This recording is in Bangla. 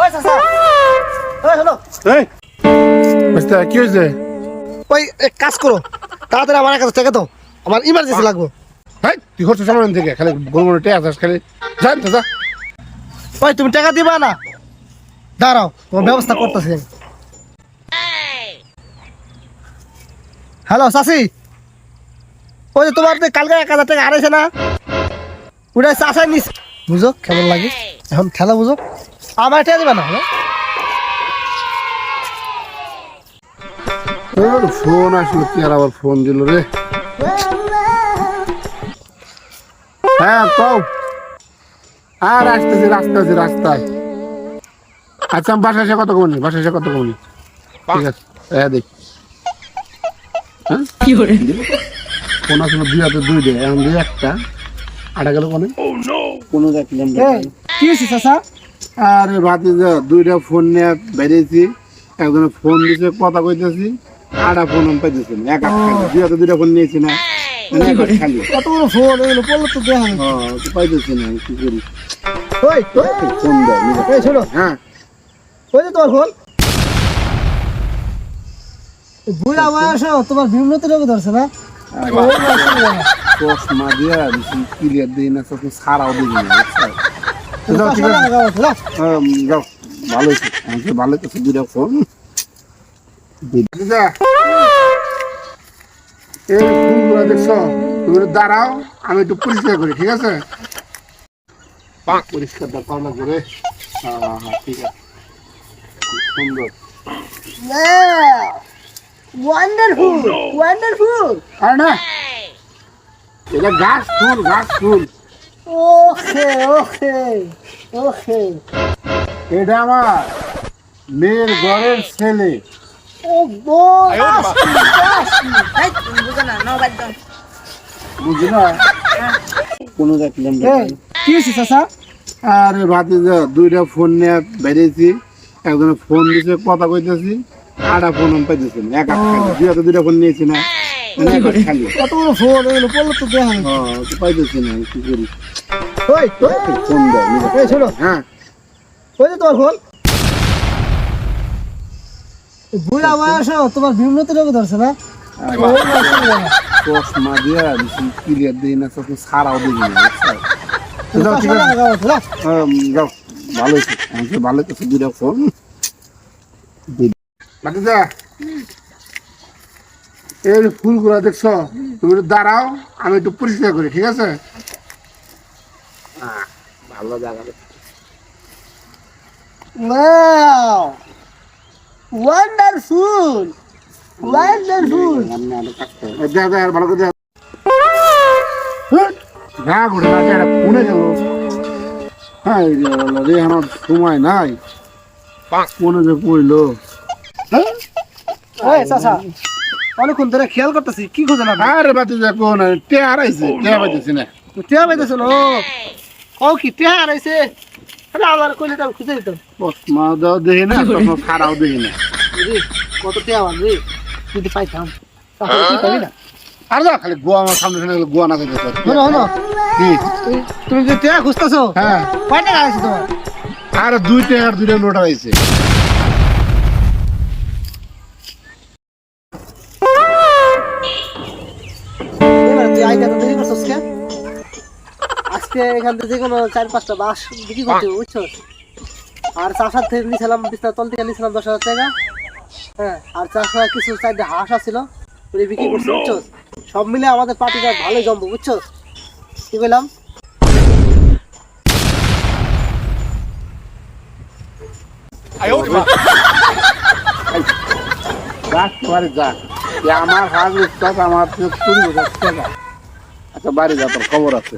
ওই চাচা ওই হলো এই। বুঝতে কি হয়েছে? ওই এক কাজ করো। তাড়াতাড়ি আমার কাছে থেকে আমার ইমার্জেন্সি লাগবে। হ্যাঁ তুই করছিস সামনে থেকে খালি গোল গোল টেয়া আসাস খালি জান তো যা। ওই তুমি টাকা দিবা না? দাঁড়াও তোমার ব্যবস্থা করতেছি আমি। হ্যালো চাষি ওই যে তোমার তো কালকে এক হাজার টাকা হারাইছে না? ওটা চাষাই নিস বুঝো কেমন লাগে? এখন খেলা বুঝো। আমার টাকা দিবা না হ্যাঁ? ফোন আসলো কি আর আবার ফোন দিল রে? হ্যাঁ কও। আর আসতেছি রাস্তা আছে রাস্তায়। আচ্ছা আমি বাসা এসে কত কমনি বাসা এসে কত কমনি ঠিক আছে হ্যাঁ দেখ। হ্যাঁ? ফোন আসলো দুই হাতে দুই দে এখন দুই একটা। আটা গেল কোনে? কোনো দেখলাম কি হয়েছে চাষা আরে ভাতি দুইটা ফোন নিয়ে বেরিয়েছি। একজনে ফোন দিছে কথা কইতেছি আটা ফোন আমি পাইতেছি না। এক খালি দুইটা ফোন নিয়েছি না। মানে কত বড় ফোন এগুলো পড়ল তো দেখা পাইতেছি না কি করি? ওই ওই, ফোন দেয় শোনো। হ্যাঁ। ওই যে তোমার ফোন বুড়া বয়স তোমার বিমলতি রোগ ধরছে না। চশমা দিয়া ক্লিয়ার দিই না চশমা ছাড়াও দিই না যাও ঠিক চশমা আছে লাগাও, বুঝলা? যাও। ভালো হয়েছে আমাকে ভালো হয়েছে দুইটা ফোন বুঝা এই ফুলগুলো দেখছ? তুমি একটু দাঁড়াও আমি একটু পরিষ্কার করি ঠিক আছে? পরিষ্কারটা পাওয়া করে হ্যাঁ হ্যাঁ ঠিক আছে। সুন্দর। Wonderful, wonderful. আর না! এটা গাছ ফুল গাছ ফুল। Okay, okay, okay. এটা আমার মেয়ের ঘরের ছেলে। boy. বুঝলি না কোনো দেখলাম কি হয়েছে চাচা? আরে ভাতি দুইটা ফোন নিয়ে বেরিয়েছি। একজনে ফোন দিছে কথা কইতেছি আটা ফোন আমি পাইতেছি না। এক দুইটা ফোন নিয়েছি না। কত বড় ফোন এগুলো পড়ল তো দেখা পাইতেছি না কি করি? ওই ওই, ফোন দেয় শোনো হ্যাঁ। ওই যে তোমার ফোন। বুড়া বয়স তোমার বিমলতি রোগ ধরছে না? চশমা দিয়া ক্লিয়ার দিই না চশমা ছাড়াও দিই না তো যাও ঠিক আছে। লাগাও, বুঝলা? হ্যাঁ, যাও। ভালো আমাকে ভালো ফোন। এই ফুলগুলো দেখছ? তুমি একটু দাঁড়াও আমি একটু পরিষ্কার করি ঠিক আছে? ভালো জায়গা। Wow! Wonderful! Wonderful! দেখা যায় ভালো করে দেখা। না ঘুরে না এটা কোনে গেল হ্যাঁ রে আমার সময় নাই। কোনে যে পড়ল। এই চাচা। অনেকক্ষণ ধরে খেয়াল করতেছি কি খোঁজে না আরে বাতি যা কোন টে হারাইছে টে পাইতেছি না। টেহা পাইতেছ না ও। কি টেহা হারাইছে? আরে আমার কইলে তো খুঁজে দিতাম। চশমা দাও দেখি না চশমা ছাড়াও দেখি না। রে কত টেহা বানবে যদি পাইতাম। তাহলে তুই পাবি না? আর যা খালি গোয়া আমার সামনে সামনে গোয়া না খাইতে শোনো শোনো। কি? তুমি- তুমি যে টেহা খুঁজতেছো হ্যাঁ। কয় টাকা তোমার? আর দুই দুইটা নোট আইছে এবার তুই দেরি করছিস কে? আজকে এখান থেকে যে কোনো চার পাঁচটা বাস বিক্রি করতে বুঝছ আর চাষার থেকে নিয়েছিলাম বিস্তার তল থেকে নিয়েছিলাম দশ হাজার টাকা। হ্যাঁ আর চাষা কিছু চারটে হাঁস আছিল ওই বিক্রি করছি বুঝছ সব মিলে আমাদের পার্টিটা ভালোই জমবো বুঝছ কি বললাম আমার উস্তাদ আমার চুরি টাকা। আচ্ছা বাড়ি যা তোর খবর আছে।